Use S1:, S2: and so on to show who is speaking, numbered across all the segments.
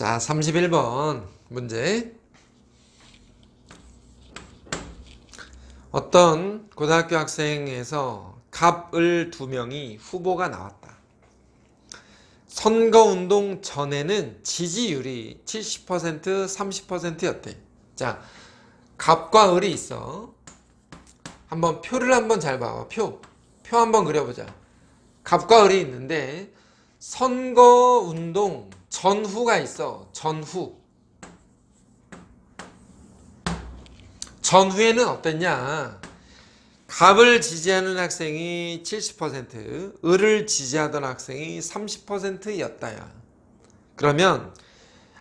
S1: 자, 31번 문제. 어떤 고등학교 학생에서 갑을 두 명이 후보가 나왔다. 선거운동 전에는 지지율이 70% 30%였대. 자, 갑과 을이 있어. 한번 표를 한번 잘 봐봐. 표. 표 한번 그려보자. 갑과 을이 있는데 선거운동 전후가 있어. 전후. 전후에는 어땠냐? 갑을 지지하는 학생이 70%, 을을 지지하던 학생이 30%였다야. 그러면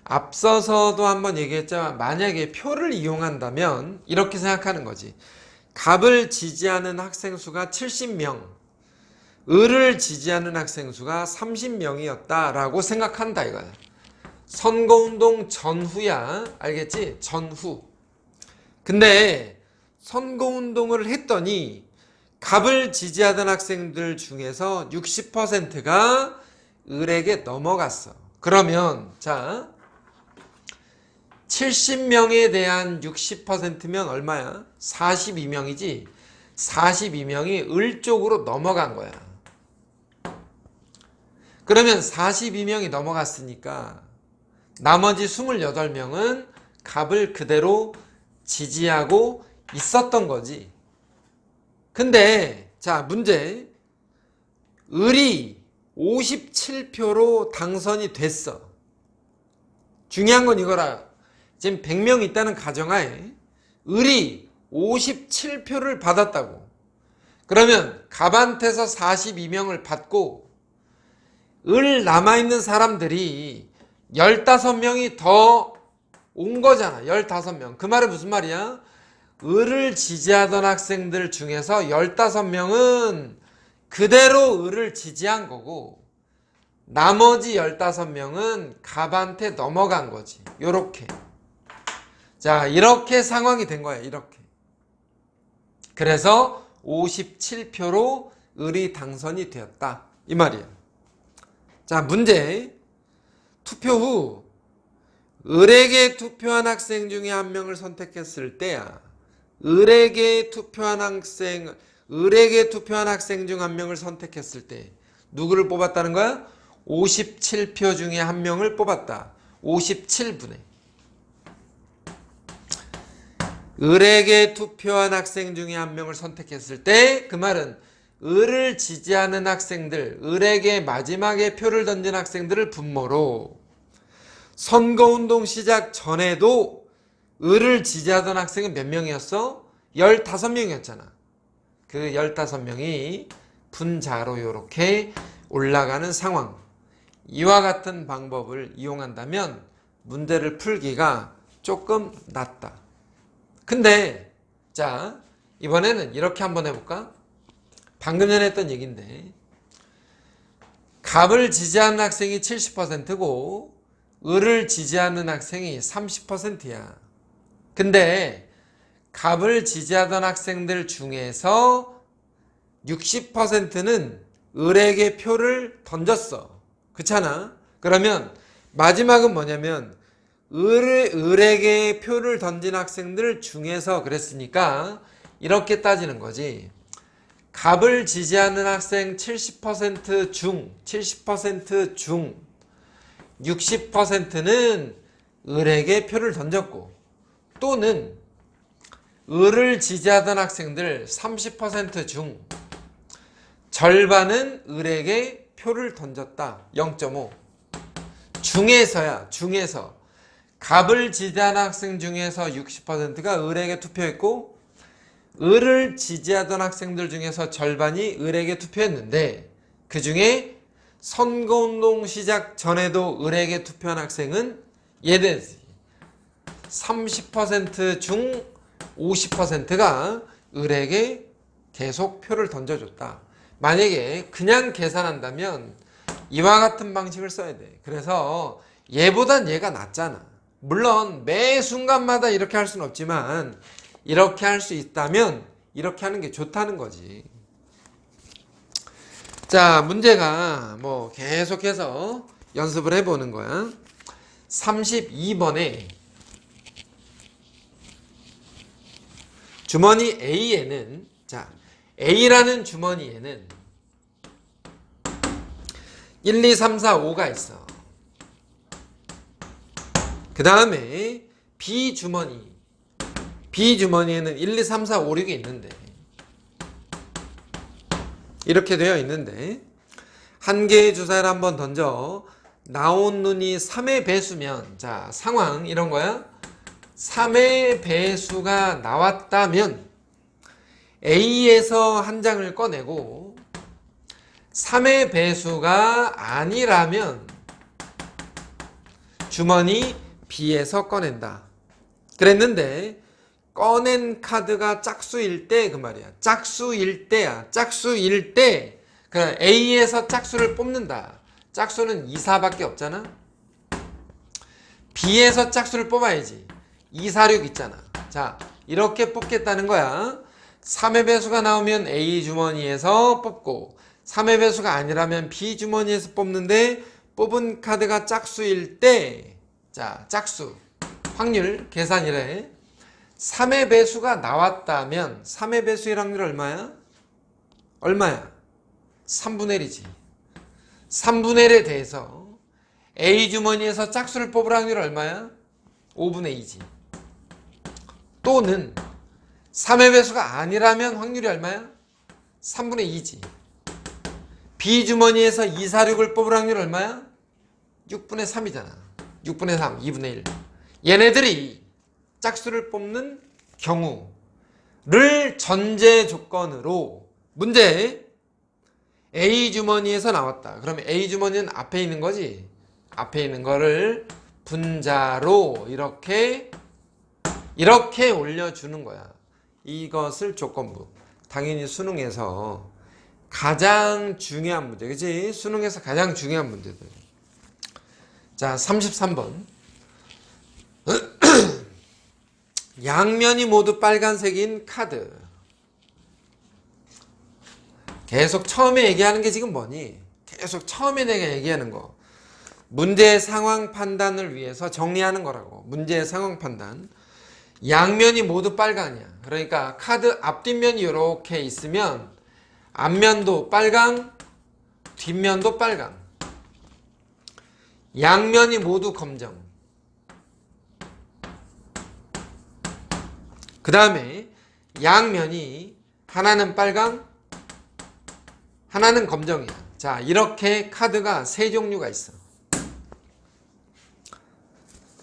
S1: 앞서서도 한번 얘기했지만 만약에 표를 이용한다면 이렇게 생각하는 거지. 갑을 지지하는 학생 수가 70명, 을을 지지하는 학생 수가 30명이었다라고 생각한다 이거야. 선거운동 전후야. 알겠지? 전후. 근데 선거운동을 했더니 갑을 지지하던 학생들 중에서 60%가 을에게 넘어갔어. 그러면 자 70명에 대한 60%면 얼마야? 42명이지. 42명이 을 쪽으로 넘어간 거야. 그러면 42명이 넘어갔으니까 나머지 28명은 갑을 그대로 지지하고 있었던 거지. 근데 자 문제 을이 57표로 당선이 됐어. 중요한 건 이거라. 지금 100명 있다는 가정하에 을이 57표를 받았다고. 그러면 갑한테서 42명을 받고 을 남아있는 사람들이 15명이 더 온 거잖아. 15명. 그 말은 무슨 말이야? 을을 지지하던 학생들 중에서 15명은 그대로 을을 지지한 거고 나머지 15명은 갑한테 넘어간 거지. 요렇게. 자, 이렇게 상황이 된 거야. 이렇게. 그래서 57표로 을이 당선이 되었다. 이 말이야. 자, 문제. 투표 후 을에게 투표한 학생 중에 한 명을 선택했을 때야. 을에게 투표한 학생, 을에게 투표한 학생 중 한 명을 선택했을 때 누구를 뽑았다는 거야? 57표 중에 한 명을 뽑았다. 57분의. 을에게 투표한 학생 중에 한 명을 선택했을 때 그 말은 을을 지지하는 학생들, 을에게 마지막에 표를 던진 학생들을 분모로 선거운동 시작 전에도 을을 지지하던 학생은 몇 명이었어? 15명이었잖아. 그 15명이 분자로 이렇게 올라가는 상황. 이와 같은 방법을 이용한다면 문제를 풀기가 조금 낫다. 근데 자 이번에는 이렇게 한번 해볼까? 방금 전에 했던 얘기인데 갑을 지지하는 학생이 70%고 을을 지지하는 학생이 30%야. 근데 갑을 지지하던 학생들 중에서 60%는 을에게 표를 던졌어. 그렇잖아? 그러면 마지막은 뭐냐면 을, 을에게 표를 던진 학생들 중에서 그랬으니까 이렇게 따지는 거지. 갑을 지지하는 학생 70%중, 70%중 60%는 을에게 표를 던졌고 또는 을을 지지하던 학생들 30%중 절반은 을에게 표를 던졌다. 0.5. 중에서야, 중에서. 갑을 지지하는 학생 중에서 60%가 을에게 투표했고, 을을 지지하던 학생들 중에서 절반이 을에게 투표했는데, 그 중에 선거운동 시작 전에도 을에게 투표한 학생은 예대지. 30%중 50%가 을에게 계속 표를 던져줬다. 만약에 그냥 계산한다면 이와 같은 방식을 써야 돼. 그래서 얘보단 얘가 낫잖아. 물론 매 순간마다 이렇게 할 수는 없지만 이렇게 할 수 있다면 이렇게 하는 게 좋다는 거지. 자, 문제가 뭐 계속해서 연습을 해보는 거야. 32번에 주머니 A에는 자 A라는 주머니에는 1, 2, 3, 4, 5가 있어. 그 다음에 B 주머니 B 주머니에는 1, 2, 3, 4, 5, 6이 있는데. 이렇게 되어 있는데. 한 개의 주사를 한번 던져 나온 눈이 3의 배수면 자 상황 이런 거야. 3의 배수가 나왔다면 A에서 한 장을 꺼내고 3의 배수가 아니라면 주머니 B에서 꺼낸다. 그랬는데 꺼낸 카드가 짝수일 때 그 말이야. 짝수일 때야. 짝수일 때. 그럼 A에서 짝수를 뽑는다. 짝수는 2, 4밖에 없잖아. B에서 짝수를 뽑아야지. 2, 4, 6 있잖아. 자 이렇게 뽑겠다는 거야. 3의 배수가 나오면 A 주머니에서 뽑고 3의 배수가 아니라면 B 주머니에서 뽑는데 뽑은 카드가 짝수일 때. 자 짝수. 확률 계산이래 3의 배수가 나왔다면 3의 배수의 확률 얼마야? 얼마야? 3분의 1이지 3분의 1에 대해서 A 주머니에서 짝수를 뽑을 확률 얼마야? 5분의 2지 또는 3의 배수가 아니라면 확률이 얼마야? 3분의 2지 B 주머니에서 2, 4, 6을 뽑을 확률 얼마야? 6분의 3이잖아 6분의 3, 2분의 1 얘네들이 짝수를 뽑는 경우를 전제 조건으로 문제 A 주머니에서 나왔다. 그러면 A 주머니는 앞에 있는 거지. 앞에 있는 거를 분자로 이렇게 이렇게 올려주는 거야. 이것을 조건부. 당연히 수능에서 가장 중요한 문제, 그지? 수능에서 가장 중요한 문제들. 자, 33번. 양면이 모두 빨간색인 카드. 계속 처음에 얘기하는 게 지금 뭐니? 계속 처음에 내가 얘기하는 거. 문제의 상황 판단을 위해서 정리하는 거라고. 문제의 상황 판단. 양면이 모두 빨강이야. 그러니까 카드 앞뒷면이 이렇게 있으면 앞면도 빨강, 뒷면도 빨강. 양면이 모두 검정. 그 다음에 양면이 하나는 빨강, 하나는 검정이야. 자, 이렇게 카드가 세 종류가 있어.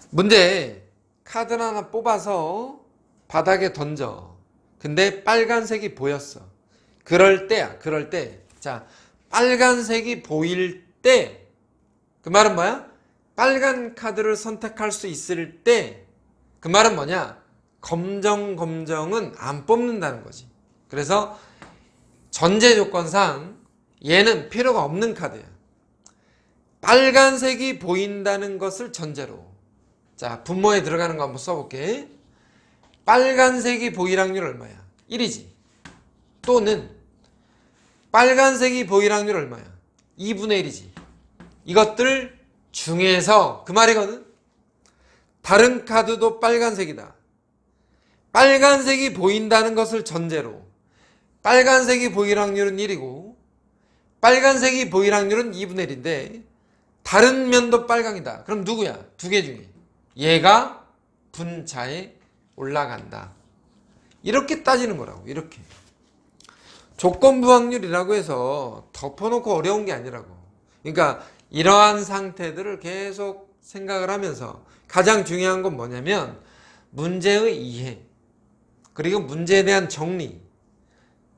S1: 문제, 카드 하나 뽑아서 바닥에 던져. 근데 빨간색이 보였어. 그럴 때야, 그럴 때. 자, 빨간색이 보일 때, 그 말은 뭐야? 빨간 카드를 선택할 수 있을 때, 그 말은 뭐냐? 검정, 검정은 안 뽑는다는 거지. 그래서 전제 조건상 얘는 필요가 없는 카드야. 빨간색이 보인다는 것을 전제로. 자, 분모에 들어가는 거 한번 써볼게. 빨간색이 보일 확률 얼마야? 1이지. 또는 빨간색이 보일 확률 얼마야? 2분의 1이지. 이것들 중에서 그 말이거든. 다른 카드도 빨간색이다. 빨간색이 보인다는 것을 전제로 빨간색이 보일 확률은 1이고 빨간색이 보일 확률은 2분의 1인데 다른 면도 빨강이다. 그럼 누구야? 두 개 중에 얘가 분자에 올라간다. 이렇게 따지는 거라고. 이렇게. 조건부 확률이라고 해서 덮어놓고 어려운 게 아니라고. 그러니까 이러한 상태들을 계속 생각을 하면서 가장 중요한 건 뭐냐면 문제의 이해 그리고 문제에 대한 정리.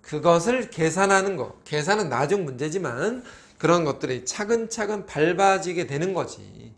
S1: 그것을 계산하는 거. 계산은 나중 문제지만 그런 것들이 차근차근 밟아지게 되는 거지